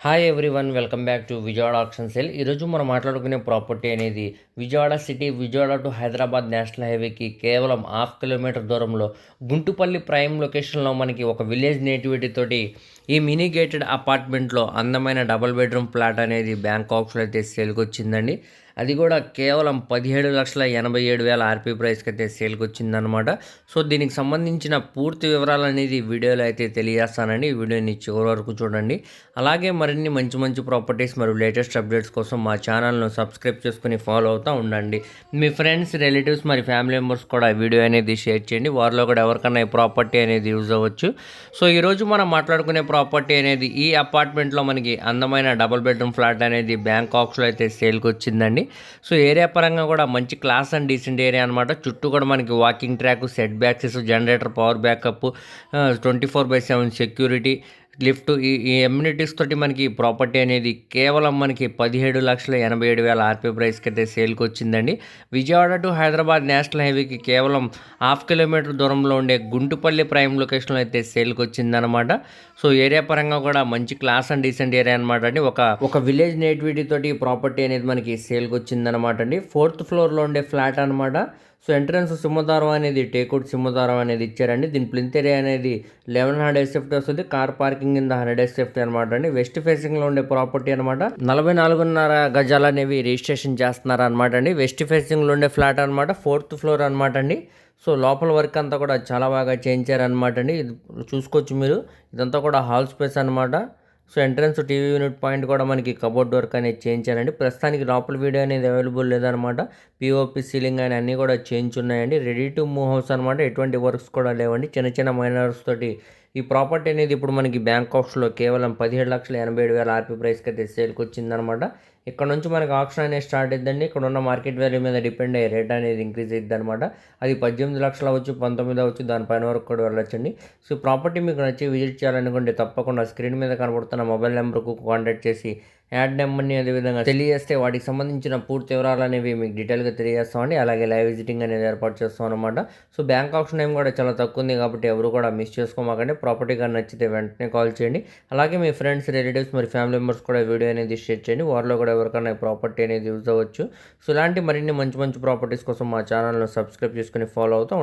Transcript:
Hi everyone welcome back to Vijayawada option cell ఈరోజు మనం మాట్లాడుకునే ప్రాపర్టీ అనేది Vijayawada city Vijayawada to Hyderabad national హైవేకి కేవలం హాఫ్ కిలోమీటర్ దూరంలో గుంటుపల్లి ప్రైమ్ లొకేషన్లో మనకి ఒక విలేజ్ నేటివిటీ తోటి ఈ మినీ గేటెడ్ అపార్ట్మెంట్లో అందమైన డబుల్ బెడ్రూమ్ ఫ్లాట్ అనేది బ్యాంకాక్స్లో అయితే సేల్కి వచ్చిందండి. అది కూడా కేవలం పదిహేడు లక్షల ఎనభై ఏడు వేల ఆర్పీ ప్రైస్కి అయితే సేల్కి వచ్చిందనమాట సో దీనికి సంబంధించిన పూర్తి వివరాలు అనేది వీడియోలో అయితే తెలియజేస్తానండి. ఈ వీడియోని చివరి వరకు చూడండి. అలాగే మరిన్ని మంచి మంచి ప్రాపర్టీస్ మరియు లేటెస్ట్ అప్డేట్స్ కోసం మా ఛానల్ను సబ్స్క్రైబ్ చేసుకుని ఫాలో అవుతూ ఉండండి. మీ ఫ్రెండ్స్ రిలేటివ్స్ మరి ఫ్యామిలీ మెంబర్స్ కూడా వీడియో అనేది షేర్ చేయండి. వారిలో కూడా ఎవరికైనా ఈ ప్రాపర్టీ అనేది యూజ్ అవ్వచ్చు. సో ఈరోజు మనం మాట్లాడుకునే ప్రాపర్టీ అనేది ఈ అపార్ట్మెంట్లో మనకి అందమైన డబుల్ బెడ్రూమ్ ఫ్లాట్ అనేది బ్యాంకాక్స్లో అయితే సేల్కి వచ్చిందండి. సో ఏరియా పరంగా కూడా మంచి క్లాస్ అండ్ డీసెంట్ ఏరియా అనమాట చుట్టూ కూడా మనకి walking track set బ్యాక్సెస్ generator power backup twenty four by seven security lift ఈ ఈ ఎమ్యూనిటీస్ తోటి మనకి ప్రాపర్టీ అనేది కేవలం మనకి పదిహేడు లక్షల ఎనభై ఏడు వేల ఆర్పీ ప్రైస్కి అయితే సేల్కి వచ్చిందండి. విజయవాడ టు హైదరాబాద్ నేషనల్ హైవేకి కేవలం హాఫ్ కిలోమీటర్ దూరంలో ఉండే గుంటుపల్లి ప్రైమ్ లొకేషన్లో అయితే సేల్కి వచ్చిందనమాట సో ఏరియా పరంగా కూడా మంచి క్లాస్ అండ్ డీసెంట్ ఏరియా అనమాట అండి. ఒక ఒక విలేజ్ నేటివిటీ తోటి ప్రాపర్టీ అనేది మనకి సేల్కి వచ్చిందనమాట అండి. ఫోర్త్ ఫ్లోర్లో ఉండే ఫ్లాట్ అనమాట సో ఎంట్రన్స్ సింహదారం అనేది టేకుడ్ సింహదారం అనేది ఇచ్చారండి. దీని ప్లింత్ ఏరియా అనేది లెవెన్ హండ్రెడ్ సేఫ్టీ వస్తుంది. కార్ పార్కింగ్ కింద హండ్రెడ్ సేఫ్టీ అనమాట అండి. వెస్ట్ ఫేసింగ్లో ఉండే ప్రాపర్టీ అనమాట నలభై నాలుగున్నర గజాలు అనేవి రిజిస్ట్రేషన్ చేస్తున్నారు అనమాట అండి. వెస్ట్ ఫేసింగ్లో ఉండే ఫ్లాట్ అనమాట ఫోర్త్ ఫ్లోర్ అనమాట అండి. సో లోపల వర్క్ అంతా కూడా చాలా బాగా చేయించారనమాట అండి. ఇది చూసుకోవచ్చు మీరు. ఇదంతా కూడా హాల్ స్పేస్ అనమాట so entrance TV unit point కూడా మనకి కబోర్డ్ వర్క్ అనేది చేయించారండి ప్రస్తుతానికి లోపల వీడియో అనేది అవైలబుల్ లేదనమాట. పిఓపి సీలింగ్ అని అన్నీ కూడా చేంజ్ ఉన్నాయండి. రెడీ టు మూవ్ హౌస్ అనమాట. ఎటువంటి వర్క్స్ కూడా లేవండి. చిన్న చిన్న మైనర్స్ తోటి ఈ ప్రాపర్టీ అనేది ఇప్పుడు మనకి బ్యాంకాక్స్లో కేవలం పదిహేడు లక్షల ఎనభై ఏడు వేల ఆర్పీ ప్రైస్కి అయితే సేల్కి వచ్చిందనమాట. ఇక్కడ నుంచి మనకి ఆప్షన్ అనేది స్టార్ట్ అయిద్దండి. ఇక్కడ ఉన్న మార్కెట్ వాల్యూ మీద డిపెండ్ అయ్యే రేట్ అనేది ఇంక్రీజ్ అయ్యింది అనమాట అది పద్దెనిమిది లక్షలు అవ్వచ్చు పంతొమ్మిది అవ్వచ్చు దానిపైన వరకు కూడా వెళ్ళొచ్చండి. సో ప్రాపర్టీ మీకు నచ్చి విజిట్ చేయాలనుకుంటే తప్పకుండా స్క్రీన్ మీద కనబడుతున్న మొబైల్ నెంబర్కు కాంటాక్ట్ చేసి యాడ్ నెంబర్ని అదేవిధంగా తెలియజేస్తే వాటికి సంబంధించిన పూర్తి వివరాలు అనేవి మీకు డీటెయిల్గా తెలియజేస్తామండి. అలాగే లైవ్ విజిటింగ్ అనేది ఏర్పాటు చేస్తాం అనమాట సో బ్యాంక్ ఆప్షన్ ఏం కూడా చాలా తక్కువ ఉంది కాబట్టి ఎవరు కూడా మిస్ చేసుకోమాకండి. ప్రాపర్టీ కానీ నచ్చితే వెంటనే కాల్ చేయండి. అలాగే మీ ఫ్రెండ్స్ రిలేటివ్స్ మరి ఫ్యామిలీ మెంబర్స్ కూడా వీడియో అనేది షేర్ చేయండి. వారిలో కూడా ఎవరికైనా ప్రాపర్టీ అనేది యూజ్ అవ్వచ్చు. సో ఇలాంటి మరిన్ని మంచి మంచి ప్రాపర్టీస్ కోసం మా ఛానల్ను సబ్స్క్రైబ్ చేసుకుని ఫాలో అవుతూ